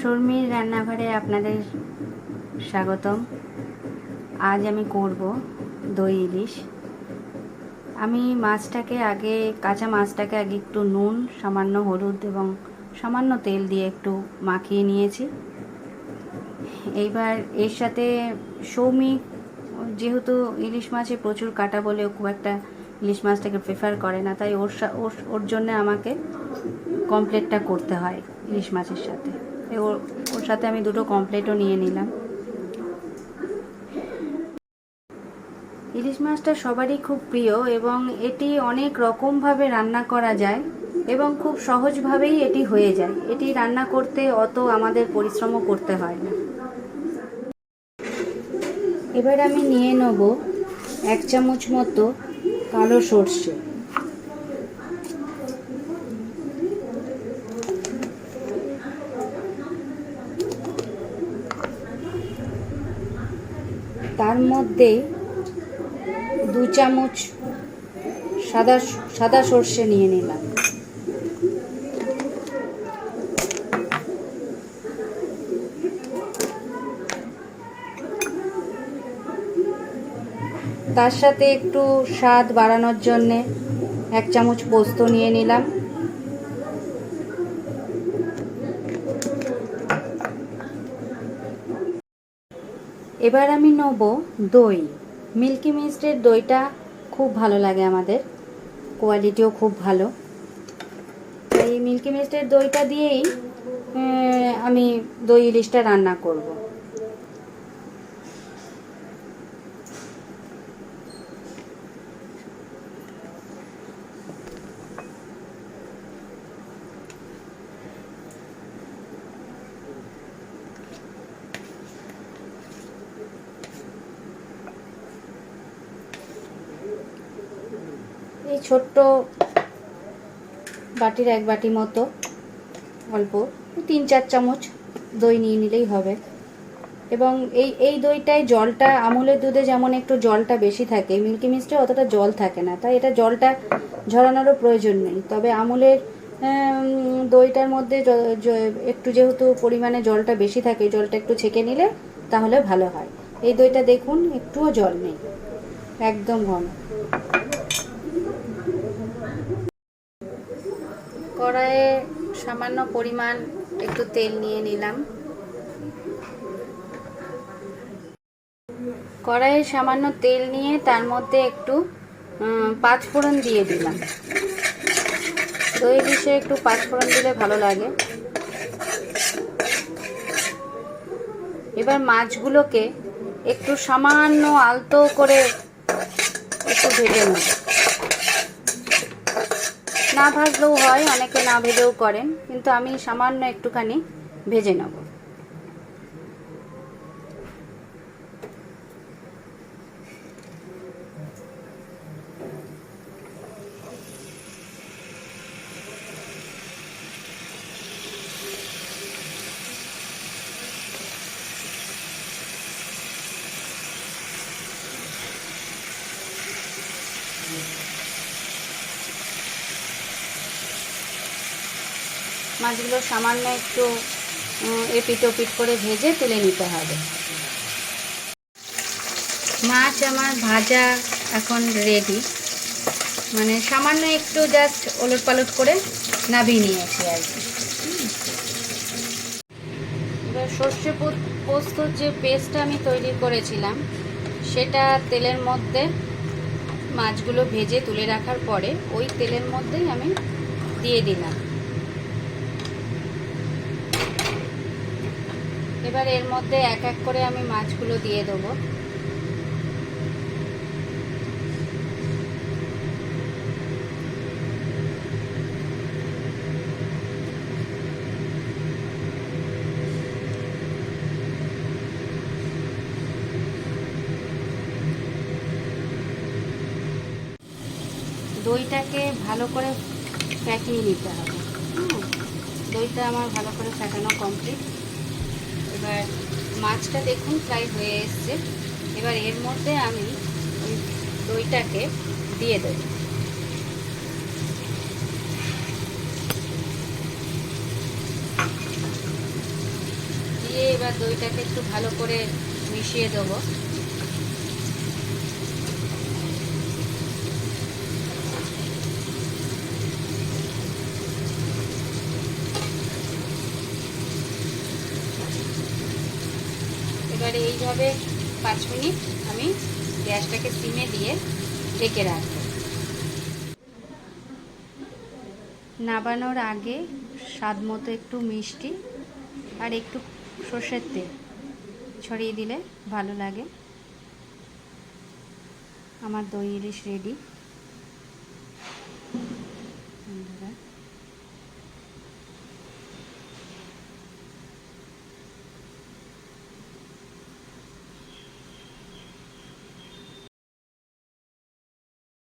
শর্মির রান্নাঘরে আপনাদের স্বাগতম। আজ আমি করব দই ইলিশ। আমি মাছটাকে আগে, কাঁচা মাছটাকে আগে একটু নুন, সামান্য হলুদ এবং সামান্য তেল দিয়ে একটু মাখিয়ে নিয়েছি। এইবার এর সাথে সৌমি, যেহেতু ইলিশ মাছে প্রচুর কাটা বলে খুব একটা ইলিশ মাছটাকে প্রেফার করে না, তাই ওর ওর জন্য আমাকে কমপ্লেটটা করতে হয় ইলিশ মাছের সাথে। ওর ওর সাথে আমি দুটো কমপ্লেটও নিয়ে নিলাম। ইলিশ মাছটা সবারই খুব প্রিয় এবং এটি অনেক রকমভাবে রান্না করা যায় এবং খুব সহজভাবেই এটি হয়ে যায়। এটি রান্না করতে অত আমাদের পরিশ্রমও করতে হয় না। এবার আমি নিয়ে নেব এক চামচ মতো কালো সর্ষে। তার মধ্যে দু চামচ সাদা সাদা সর্ষে নিয়ে নিলাম। তার সাথে একটু স্বাদ বাড়ানোর জন্যে এক চামচ পোস্ত নিয়ে নিলাম। এবার আমি নেব দই। মিল্কি মিস্টের দইটা খুব ভালো লাগে আমাদের। কোয়ালিটিও খুব ভালো। এই মিল্কি মিস্টের দইটা দিয়েই আমি দই ইলিশটা রান্না করব। ছোট্ট বাটির এক বাটি মতো, অল্প, তিন চার চামচ দই নিয়ে নিলেই হবে। এবং এই এই দইটায় জলটা, আমুলের দুধে যেমন একটু জলটা বেশি থাকে, মিল্কি মিস্টে অতটা জল থাকে না, তাই এটা জলটা ঝরানোরও প্রয়োজন নেই। তবে আমুলের দইটার মধ্যে একটু যেহেতু পরিমাণে জলটা বেশি থাকে, জলটা একটু ছেঁকে নিলে তাহলে ভালো হয়। এই দইটা দেখুন, একটুও জল নেই, একদম ঘন। কড়াইয়ে সামান্য পরিমাণ একটু তেল নিয়ে নিলাম। কড়াইয়ে সামান্য তেল নিয়ে তার মধ্যে একটু উম, পাঁচ ফোড়ন দিয়ে দিলাম। দই ডিশে একটু পাঁচ ফোড়ন দিলে ভালো লাগে। এবার মাছগুলোকে একটু সামান্য আলতো করে একটু ভেজে নেব। না ভাজলেও হয় অনেকে না ভেজেও করেন কিন্তু আমি সামান্য একটুখানি ভেজে নেব। মাছগুলো সামান্য একটু এপিট ওপিট করে ভেজে তুলে নিতে হবে। মাছ আমার ভাজা এখন রেডি মানে সামান্য একটু জাস্ট ওলট পালট করে নাবিয়ে নিয়েছি আর কি। এবার সর্ষে পোস্তর যে পেস্টটা আমি তৈরি করেছিলাম, সেটা তেলের মধ্যে মাছগুলো ভেজে তুলে রাখার পরে ওই তেলের মধ্যেই আমি দিয়ে দিলাম। এবার এর মধ্যে এক এক করে আমি মাছগুলো দিয়ে দেবো। দইটাকে ভালো করে ফ্যাটিয়ে নিতে হবে। দইটা আমার ভালো করে ফ্যাটানো কমপ্লিট এবার মাছটা দেখুন ফ্রাই হয়ে এসছে। এবার এর মধ্যে আমি দইটাকে দিয়ে দেব। দিয়ে এবার দইটাকে একটু ভালো করে মিশিয়ে দেবো। এবারে এইভাবে পাঁচ মিনিট আমি গ্যাসটাকে সিমে দিয়ে ঢেকে রাখব। নাবানোর আগে স্বাদ মতো একটু মিষ্টি আর একটু সর্ষের তেল ছড়িয়ে দিলে ভালো লাগে। আমার দই ইলিশ রেডি